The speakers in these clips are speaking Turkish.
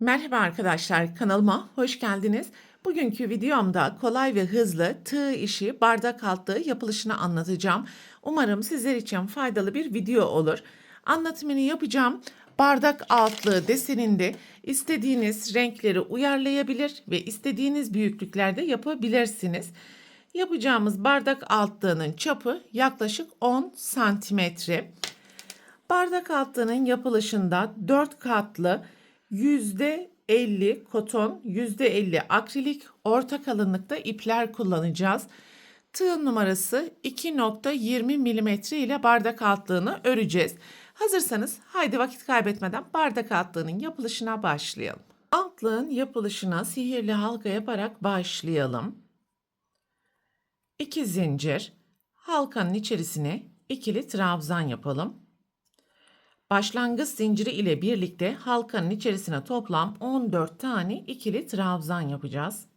Merhaba arkadaşlar, kanalıma hoş geldiniz. Bugünkü videomda kolay ve hızlı tığ işi bardak altlığı yapılışını anlatacağım. Umarım sizler için faydalı bir video olur. Anlatımını yapacağım. Bardak altlığı deseninde istediğiniz renkleri uyarlayabilir ve istediğiniz büyüklüklerde yapabilirsiniz. Yapacağımız bardak altlığının çapı yaklaşık 10 santimetre. Bardak altlığının yapılışında 4 katlı %50 koton, %50 akrilik, orta kalınlıkta ipler kullanacağız. Tığ numarası 2.20 mm ile bardak altlığını öreceğiz. Hazırsanız haydi vakit kaybetmeden bardak altlığının yapılışına başlayalım. Altlığın yapılışına sihirli halka yaparak başlayalım. 2 zincir, halkanın içerisine ikili trabzan yapalım. Başlangıç zinciri ile birlikte halkanın içerisine toplam 14 tane ikili trabzan yapacağız.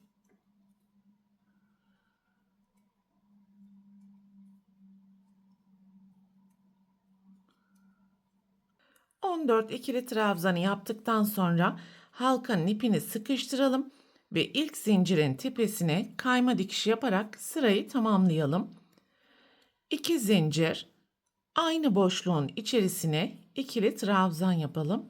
On dört ikili trabzanı yaptıktan sonra halkanın ipini sıkıştıralım ve ilk zincirin tepesine kayma dikişi yaparak sırayı tamamlayalım. 2 zincir aynı boşluğun içerisine ikili trabzan yapalım.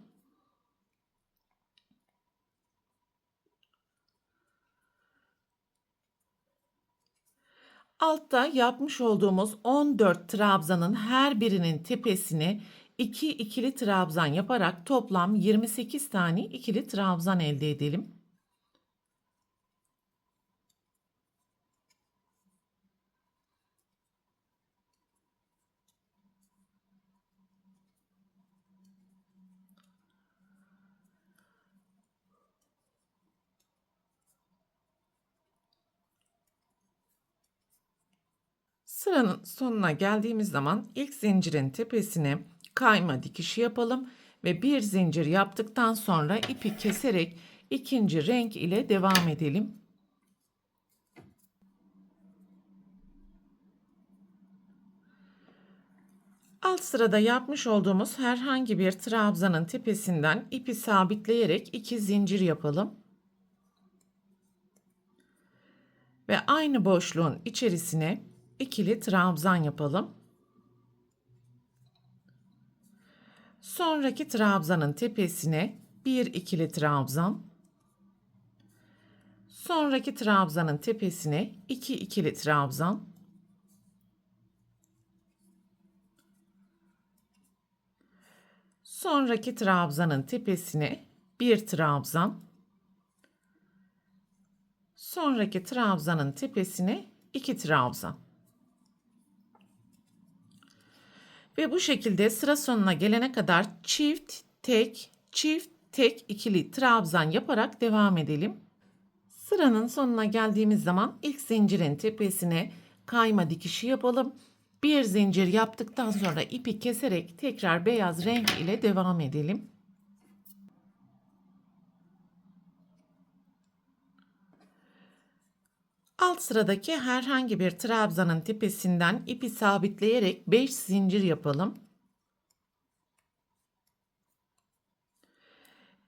Altta yapmış olduğumuz 14 trabzanın her birinin tepesine 2 ikili trabzan yaparak toplam 28 tane ikili trabzan elde edelim. Sıranın sonuna geldiğimiz zaman ilk zincirin tepesine kayma dikişi yapalım ve bir zincir yaptıktan sonra ipi keserek ikinci renk ile devam edelim. Alt sırada yapmış olduğumuz herhangi bir trabzanın tepesinden ipi sabitleyerek iki zincir yapalım. Ve aynı boşluğun içerisine ikili trabzan yapalım. Sonraki trabzanın tepesine bir ikili trabzan. Sonraki trabzanın tepesine iki ikili trabzan. Sonraki trabzanın tepesine bir trabzan. Sonraki trabzanın tepesine iki trabzan. Ve bu şekilde sıra sonuna gelene kadar çift, tek, çift, tek ikili trabzan yaparak devam edelim. Sıranın sonuna geldiğimiz zaman ilk zincirin tepesine kayma dikişi yapalım. Bir zincir yaptıktan sonra ipi keserek tekrar beyaz renk ile devam edelim. Alt sıradaki herhangi bir trabzanın tepesinden ipi sabitleyerek 5 zincir yapalım.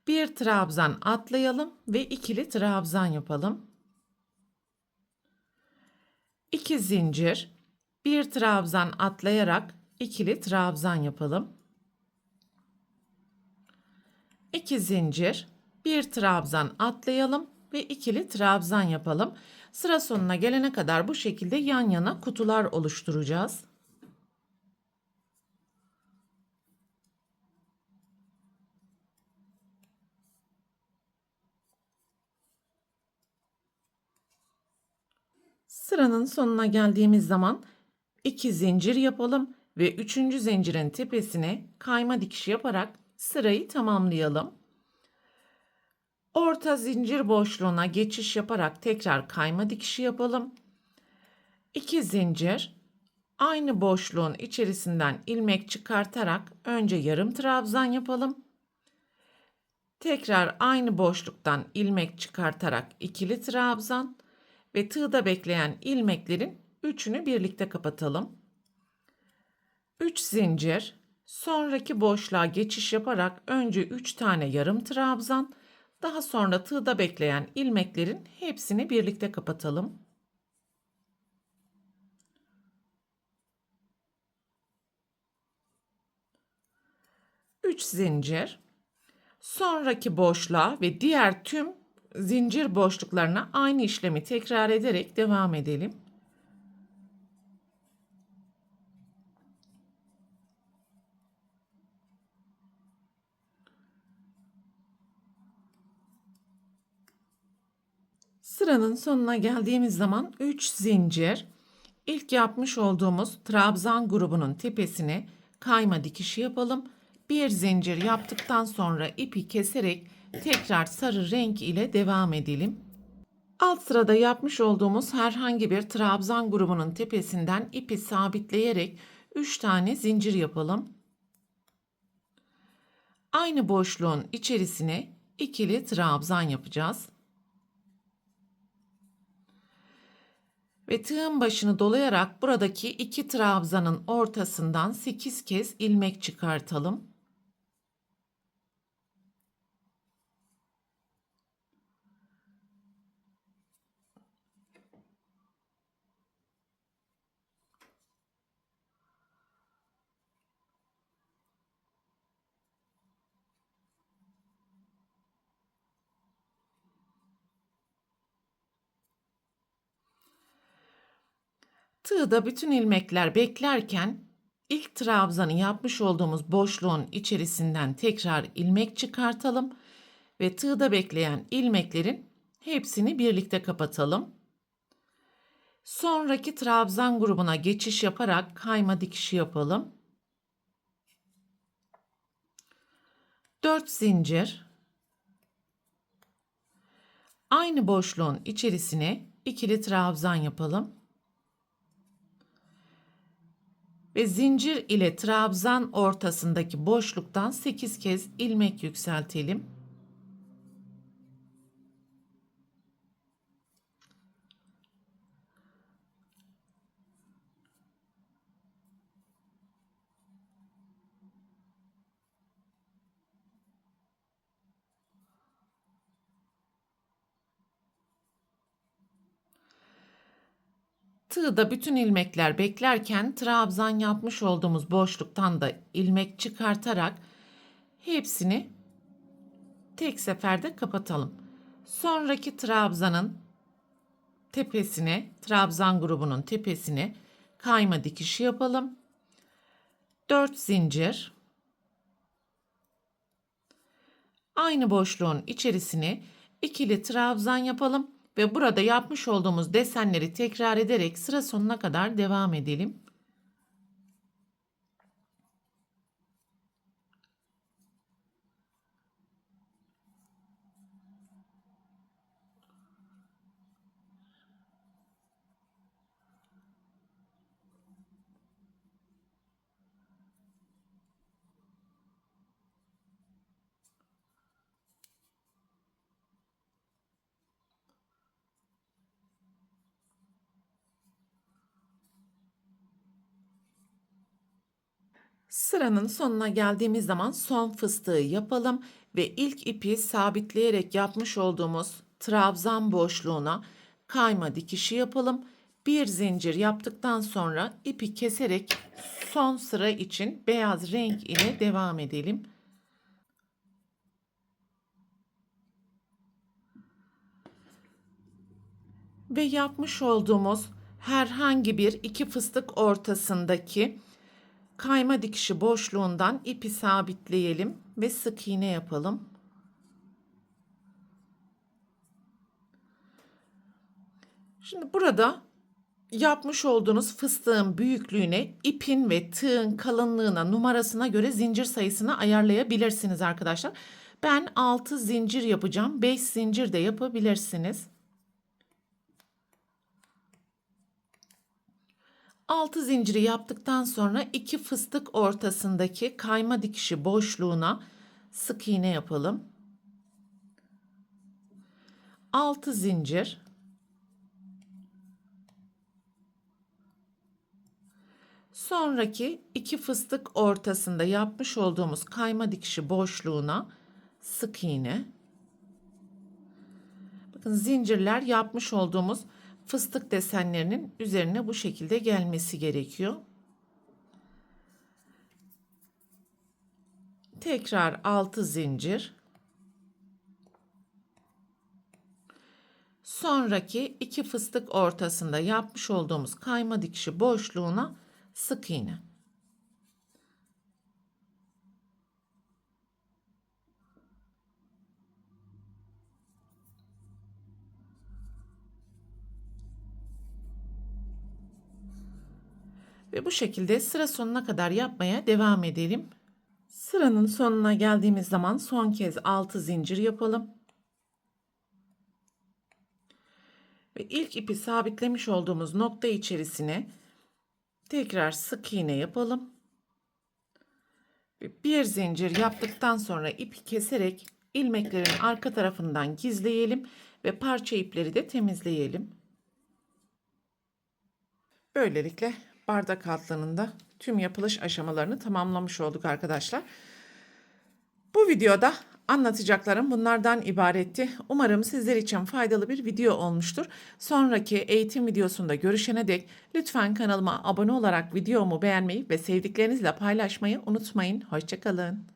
Bir trabzan atlayalım ve ikili trabzan yapalım. 2 zincir, bir trabzan atlayarak ikili trabzan yapalım. 2 zincir, bir trabzan atlayalım ve ikili trabzan yapalım. Sıra sonuna gelene kadar bu şekilde yan yana kutular oluşturacağız. Sıranın sonuna geldiğimiz zaman iki zincir yapalım ve üçüncü zincirin tepesine kayma dikişi yaparak sırayı tamamlayalım. Orta zincir boşluğuna geçiş yaparak tekrar kayma dikişi yapalım. 2 zincir aynı boşluğun içerisinden ilmek çıkartarak önce yarım trabzan yapalım. Tekrar aynı boşluktan ilmek çıkartarak ikili trabzan ve tığda bekleyen ilmeklerin üçünü birlikte kapatalım. 3 zincir sonraki boşluğa geçiş yaparak önce 3 tane yarım trabzan Daha sonra tığda bekleyen ilmeklerin hepsini birlikte kapatalım. Üç zincir. Sonraki boşluğa ve diğer tüm zincir boşluklarına aynı işlemi tekrar ederek devam edelim. Sıranın sonuna geldiğimiz zaman 3 zincir ilk yapmış olduğumuz trabzan grubunun tepesine kayma dikişi yapalım. Bir zincir yaptıktan sonra ipi keserek tekrar sarı renk ile devam edelim. Alt sırada yapmış olduğumuz herhangi bir trabzan grubunun tepesinden ipi sabitleyerek 3 tane zincir yapalım. Aynı boşluğun içerisine ikili trabzan yapacağız. Ve tığın başını dolayarak buradaki iki trabzanın ortasından 8 kez ilmek çıkartalım. Tığda bütün ilmekler beklerken ilk trabzanı yapmış olduğumuz boşluğun içerisinden tekrar ilmek çıkartalım ve tığda bekleyen ilmeklerin hepsini birlikte kapatalım. Sonraki trabzan grubuna geçiş yaparak kayma dikişi yapalım. 4 zincir aynı boşluğun içerisine ikili trabzan yapalım. Ve zincir ile trabzan ortasındaki boşluktan 8 kez ilmek yükseltelim. Tığda bütün ilmekler beklerken trabzan yapmış olduğumuz boşluktan da ilmek çıkartarak hepsini tek seferde kapatalım. Sonraki trabzanın tepesine, trabzan grubunun tepesine kayma dikişi yapalım. 4 zincir. Aynı boşluğun içerisine ikili trabzan yapalım ve burada yapmış olduğumuz desenleri tekrar ederek sıra sonuna kadar devam edelim. Sıranın sonuna geldiğimiz zaman son fıstığı yapalım ve ilk ipi sabitleyerek yapmış olduğumuz trabzan boşluğuna kayma dikişi yapalım. Bir zincir yaptıktan sonra ipi keserek son sıra için beyaz renk ile devam edelim. Ve yapmış olduğumuz herhangi bir iki fıstık ortasındaki kayma dikişi boşluğundan ipi sabitleyelim ve sık iğne yapalım. Şimdi burada yapmış olduğunuz fıstığın büyüklüğüne ipin ve tığın kalınlığına numarasına göre zincir sayısını ayarlayabilirsiniz arkadaşlar. Ben 6 zincir yapacağım. 5 zincir de yapabilirsiniz. 6 zinciri yaptıktan sonra iki fıstık ortasındaki kayma dikişi boşluğuna sık iğne yapalım. 6 zincir Sonraki iki fıstık ortasında yapmış olduğumuz kayma dikişi boşluğuna sık iğne Bakın zincirler yapmış olduğumuz fıstık desenlerinin üzerine bu şekilde gelmesi gerekiyor. Tekrar 6 zincir. Sonraki iki fıstık ortasında yapmış olduğumuz kayma dikişi boşluğuna sık iğne. Ve bu şekilde sıra sonuna kadar yapmaya devam edelim. Sıranın sonuna geldiğimiz zaman son kez 6 zincir yapalım. Ve ilk ipi sabitlemiş olduğumuz nokta içerisine tekrar sık iğne yapalım. Ve bir zincir yaptıktan sonra ipi keserek ilmeklerin arka tarafından gizleyelim ve parça ipleri de temizleyelim. Böylelikle bardak altlarının da tüm yapılış aşamalarını tamamlamış olduk arkadaşlar. Bu videoda anlatacaklarım bunlardan ibaretti. Umarım sizler için faydalı bir video olmuştur. Sonraki eğitim videosunda görüşene dek lütfen kanalıma abone olarak videomu beğenmeyi ve sevdiklerinizle paylaşmayı unutmayın. Hoşçakalın.